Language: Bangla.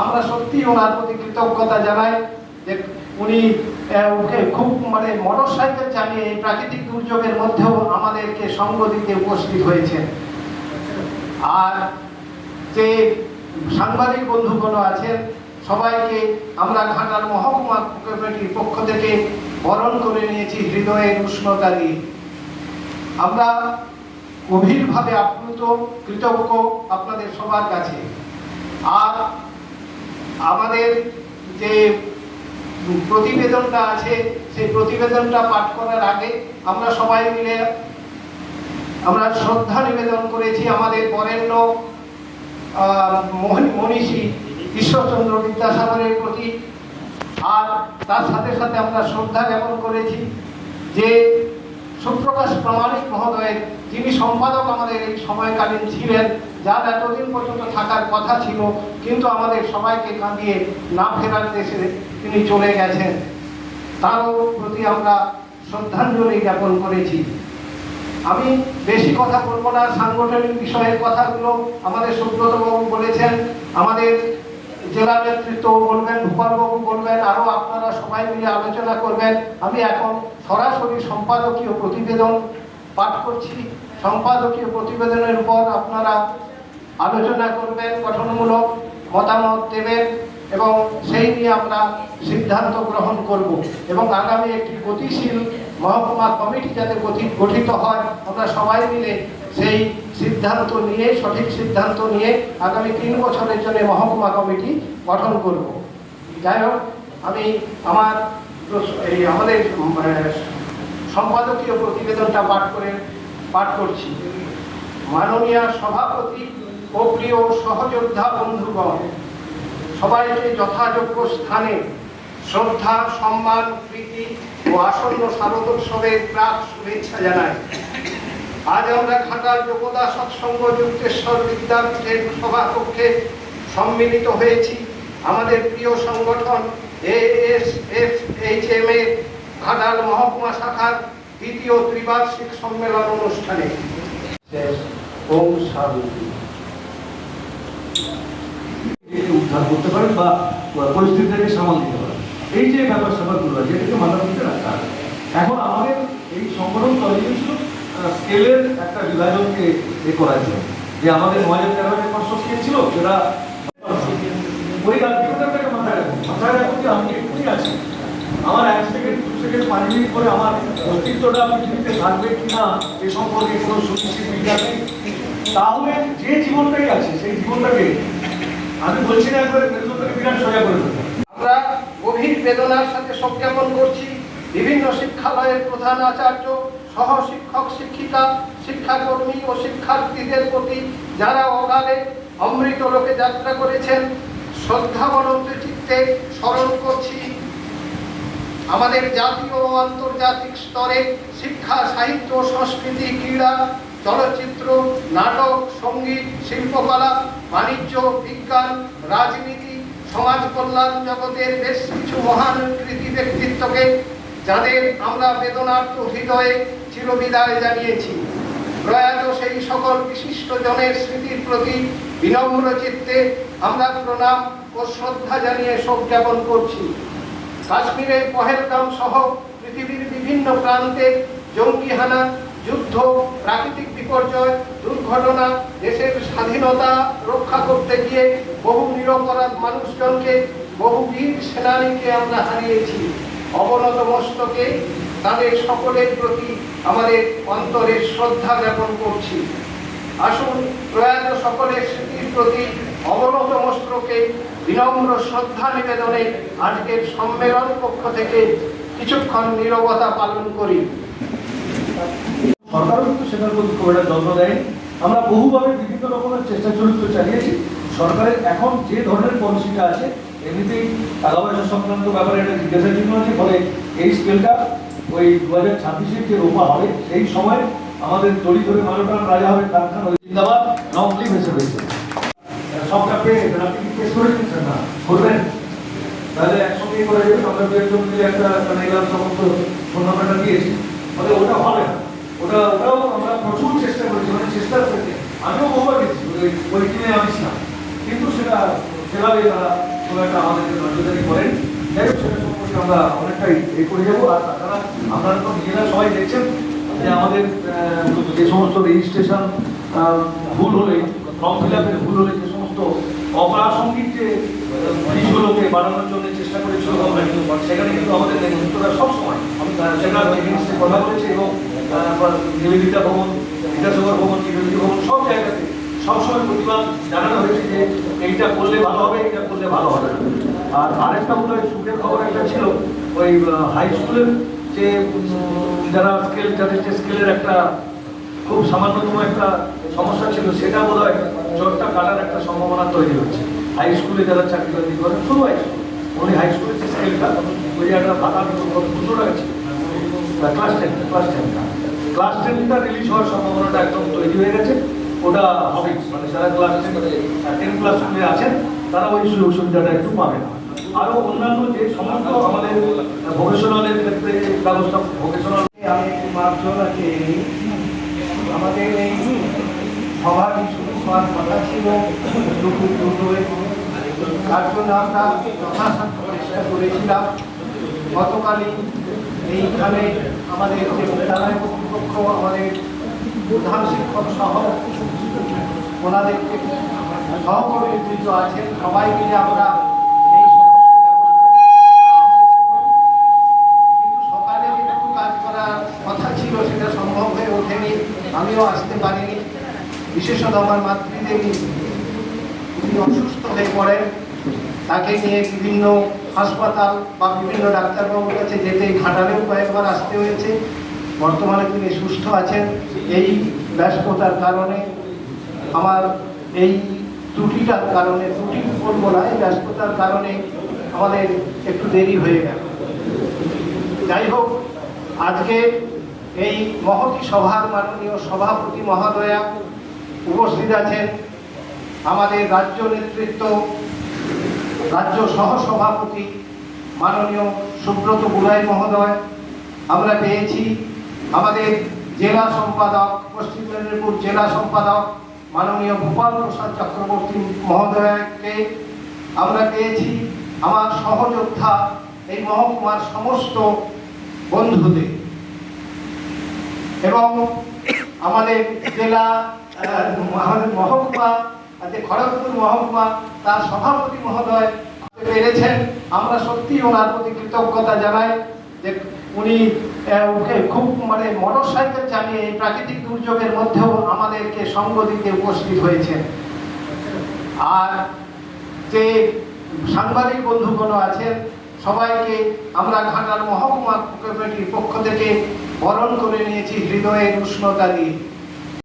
আমরা সত্যি ওনার প্রতি কৃতজ্ঞতা জানাই যে উনি খুব মানে মোটর সাইকেল চালিয়ে এই প্রাকৃতিক দুর্যোগের মধ্যেও আমাদেরকে সঙ্গ দিতে উপস্থিত হয়েছেন। আর যে সাংবাদিক বন্ধুগণ আছেন, সবাইকে আমরা ঘাটাল মহকুমা কমিটির পক্ষ থেকে বরণ করে নিয়েছি হৃদয়ের উষ্ণতা দিয়ে। আমরা গভীরভাবে আপ্লুত, কৃতজ্ঞ আপনাদের সবার কাছে। আর আমাদের যে প্রতিবেদনটা আছে, সেই প্রতিবেদনটা পাঠ করার আগে আমরা সবাই মিলে আমরা শ্রদ্ধা নিবেদন করেছি আমাদের বরেণ্য মনীষী ঈশ্বরচন্দ্র বিদ্যাসাগরের প্রতি। আর তার সাথে সাথে আমরা শ্রদ্ধা জ্ঞাপন করেছি যে সুপ্রকাশ প্রামাণিক মহোদয়ের, যিনি সম্পাদক আমাদের এই সময়কালীন ছিলেন, যার এতদিন পর্যন্ত থাকার কথা ছিল, কিন্তু আমাদের সবাইকে কাঁদিয়ে না ফেরার দেশে তিনি চলে গেছেন। তারও প্রতি আমরা শ্রদ্ধাঞ্জলি জ্ঞাপন করেছি। আমি বেশি কথা বলব না, সাংগঠনিক বিষয়ের কথাগুলো আমাদের সুব্রত বাবু বলেছেন। আমাদের জেলা নেতৃত্ব বলবেন ভূপাল বাবু বলবেন, আরও আপনারা সবাই মিলে আলোচনা করবেন। আমি এখন সরাসরি সম্পাদকীয় প্রতিবেদন পাঠ করছি। সম্পাদকীয় প্রতিবেদনের উপর আপনারা আলোচনা করবেন, গঠনমূলক মতামত দেবেন এবং সেই নিয়ে আমরা সিদ্ধান্ত গ্রহণ করব এবং আগামী একটি গতিশীল মহকুমা কমিটি যাতে গঠিত হয়, আমরা সবাই মিলে সেই সিদ্ধান্ত নিয়ে, সঠিক সিদ্ধান্ত নিয়ে আগামী তিন বছরের জন্য মহকুমা কমিটি গঠন করব। যাই হোক, আমি আমার এই আমাদের সম্পাদকীয় প্রতিবেদনটা পাঠ করে, পাঠ করছি। মাননীয় সভাপতি ও প্রিয় সহযোদ্ধা বন্ধুগণ, সবাইকে যথাযোগ্য স্থানে শ্রদ্ধা, সম্মান, প্রীতি ও আসন্ন শারদোৎসবের প্রাক শুভেচ্ছা জানাই। আজ আমরা ঘাটাল যোগদা সৎসঙ্গ যুক্তেশ্বর বিদ্যাপীঠের সভাকক্ষে সম্মিলিত হয়েছি। আমাদের প্রিয় সংগঠন এএস এফ এইচ এম এর ঘাটাল মহকুমা শাখার দ্বিতীয় ত্রিবার্ষিক সম্মেলন অনুষ্ঠানে। উদ্ধার করতে পারেন বা পরিস্থিতিটাকে সামাল দিতে পারেন। এই যে ব্যাপার স্যাপারগুলো মাথার মধ্যে রাখতে হবে এখন আমাদের এই সংগঠন তৈরি হয়েছিল স্কেলের একটা বিভাজনকে এ করার জন্য। যে আমাদের নয় হাজার তেরো হাজার পাঁচশো স্কেল ছিল সেটা ওই রাজ্যটাকে মাথায় রাখুন। মাথায় রাখুন যে আমি এক্ষুনি আছি। আমার এক সেকেন্ড দু সেকেন্ড পাঁচ মিনিট পরে আমার অস্তিত্বটা পৃথিবীতে থাকবে কি না এ সম্পর্কে কোনো সুনিশ্চিত বিজ্ঞান নেই। তাহলে যে জীবনটাই আছে, সেই জীবনটাকে আমি বলছি না একবারে বিরাট সোজা করে আমরা গভীর বেদনার সাথে সজ্ঞাপন করছি। বিভিন্ন শিক্ষালয়ের প্রধান আচার্য সহ শিক্ষক শিক্ষিকা শিক্ষাকর্মী ও শিক্ষার্থীদের প্রতি যারা অকালে অমৃত লোকে যাত্রা করেছেন শ্রদ্ধাবনত চিত্তে স্মরণ করছি, আমাদের জাতীয় ও আন্তর্জাতিক স্তরে শিক্ষা, সাহিত্য, সংস্কৃতি, ক্রীড়া, চলচ্চিত্র, নাটক, সংগীত, শিল্পকলা, বাণিজ্য, বিজ্ঞান, রাজনীতি সমাজ কল্যাণ জগতের বেশ কিছু মহান কৃতি ব্যক্তিত্বকে, যাদের আমরা বেদনার্থ হৃদয়ে চিরবিদায় জানিয়েছি। প্রয়াত সেই সকল বিশিষ্ট জনের স্মৃতির প্রতি বিনম্র চিত্তে আমরা প্রণাম ও শ্রদ্ধা জানিয়ে শোক জ্ঞাপন করছি। কাশ্মীরের পহেলগাম সহ পৃথিবীর বিভিন্ন প্রান্তে জঙ্গি হানা যুদ্ধ, প্রাকৃতিক বিপর্যয়, দুর্ঘটনা, দেশের স্বাধীনতা রক্ষা করতে গিয়ে বহু নিরপরাধ মানুষজনকে, বহু বীর সেনানীকে আমরা হারিয়েছি। অবনত মস্তকে তাদের সকলের প্রতি আমাদের অন্তরের শ্রদ্ধা জ্ঞাপন করছি। আসুন প্রয়াত সকলের স্মৃতির প্রতি অবনত মস্ত্রকে বিনম্র শ্রদ্ধা নিবেদনে আজকের সম্মেলন পক্ষ থেকে কিছুক্ষণ নীরবতা পালন করি। সরকারও কিন্তু সেটার প্রতি খুব একটা যত্ন দেয়নি। আমরা বহুভাবে বিভিন্ন রকমের চেষ্টা চরিত্র চালিয়েছি। সরকারের এখন যে ধরনের পলিসিটা আছে, এমনিতেই টাকা পয়সা সংক্রান্ত ব্যাপারে এটা জিজ্ঞাসার জন্য আছে, ফলে এই স্কেলটা ওই দু হাজার ছাব্বিশের যে রোপা হবে, সেই সময় আমাদের দড়ি ধরে মালোটান রাজা হবে কারখানা ওই জিন্দাবাদ নকলি ভেসে ভেসে সবটা পেয়ে আপনি কেস করে না, করবেন। তাহলে একসঙ্গে করে যাবেন আমরা দু একজন একটা মানে এলাম সমস্ত নাম্বারটা দিয়েছি ফলে ওটা হবে না ওটা ওটাও আমরা প্রচুর চেষ্টা করেছি মানে চেষ্টা করেছি আমিও বহুবার গেছি ওই ওই টিমে আমি ছিলাম কিন্তু সেটা সেভাবে তারা কোনো একটা আমাদেরকে নজরদারি করেন। যাই হোক সেটা সম্পর্কে আমরা অনেকটাই এ করে যাব। আর তাছাড়া আপনারা তো নিজেরা সবাই দেখছেন যে আমাদের যে সমস্ত রেজিস্ট্রেশন ভুল হলে ফর্ম ফিল আপের ভুল হলে যে সমস্ত অপ্রাসঙ্গিক যে জিনিসগুলোকে বাড়ানোর জন্য চেষ্টা করেছিল গভর্নমেন্ট সেখানে কিন্তু আমাদের নেতৃত্বরা সবসময় এগেনস্টে কথা বলেছে এবং আহ, নিবেদিতা ভবন বিদ্যাসাগর ভবন নিবেদিতা ভবন সবসময় প্রতিবাদ জানানো হয়েছে যে এইটা করলে ভালো হবে, এইটা করলে ভালো হবে আর আরেকটা মনে হয় সুখের খবর একটা ছিল, ওই হাই স্কুলের যে যারা স্কেল যাদের যে স্কেলের একটা খুব সামান্যতম একটা সমস্যা ছিল, সেটা বোধ হয় চোরটা কাটার একটা সম্ভাবনা তৈরি হচ্ছে। হাই স্কুলে যারা চাকরি বাকরি করেন শুধু হাই স্কুল উনি হাই স্কুলের যে স্কেলটা ওই যে একটা ভাতা দুশো টাকা ছিল ক্লাস টেন ক্লাস টেনটা ক্লাস টেনটা রিলিজ হওয়ার সম্ভাবনাটা একদম তৈরি হয়ে গেছে। ওটা হবে। মানে যারা ক্লাস টেন ক্লাস স্কুলে আছেন, তারা ওই সুযোগ সুবিধাটা একটু পাবে না আরও অন্যান্য যে সমস্ত আমাদের ভোকেশনালের ক্ষেত্রে ব্যবস্থা ভোকেশনাল আমি মার্জন আছে আমাদের এই সভাটি শুরু হওয়ার কথা ছিল দুপুর দুটোয় তার জন্য আমরা যথাসাধ্য চেষ্টা করেছিলাম। গতকালই এইখানে আমাদের যে বিদ্যালয় কর্তৃপক্ষ আমাদের প্রধান শিক্ষক সহ ওনাদের যে সহকর্মীবৃন্দ আছেন। সবাই মিলে আমরা কিন্তু সকালে কাজ করার কথা ছিল, সেটা সম্ভব হয়ে ওঠেনি। আমিও আসতে পারিনি। বিশেষত আমার মাতৃদেবী তিনি অসুস্থ হয়ে পড়েন, তাকে নিয়ে বিভিন্ন হাসপাতাল বা বিভিন্ন ডাক্তারবাবুর কাছে যেতে ঘাটালেও কয়েকবার আসতে হয়েছে। বর্তমানে তিনি সুস্থ আছেন। এই ব্যস্ততার কারণে, আমার এই ত্রুটিটার কারণে, ত্রুটি বলব না, এই ব্যস্ততার কারণে আমাদের একটু দেরি হয়ে গেল। যাই হোক, আজকে এই মহতি সভার মাননীয় সভাপতি মহোদয়া উপস্থিত আছেন। আমাদের রাজ্য নেতৃত্ব, রাজ্য সহসভাপতি মাননীয় সুব্রত বুড়াই মহোদয়। আমরা পেয়েছি আমাদের জেলা সম্পাদক, পশ্চিম মেদিনীপুর জেলা সম্পাদক মাননীয় ভূপাল প্রসাদ চক্রবর্তী মহোদয়কে আমরা পেয়েছি আমার সহযোদ্ধা এই মহকুমার সমস্ত বন্ধুদের এবং আমাদের জেলা মহকুমা যে খড়গপুর মহকুমা, তার সভাপতি মহোদয় পেরেছেন। আমরা সত্যি ওনার প্রতি কৃতজ্ঞতা জানাই যে উনি খুব মানে মোটর সাইকেল চালিয়ে এই প্রাকৃতিক দুর্যোগের মধ্যেও আমাদেরকে সঙ্গ দিতে উপস্থিত হয়েছেন। আর যে সাংবাদিক বন্ধুগণ আছেন, সবাইকে আমরা ঘাটার মহকুমা কমিটির পক্ষ থেকে বরণ করে নিয়েছি হৃদয়ের উষ্ণতা দিয়ে।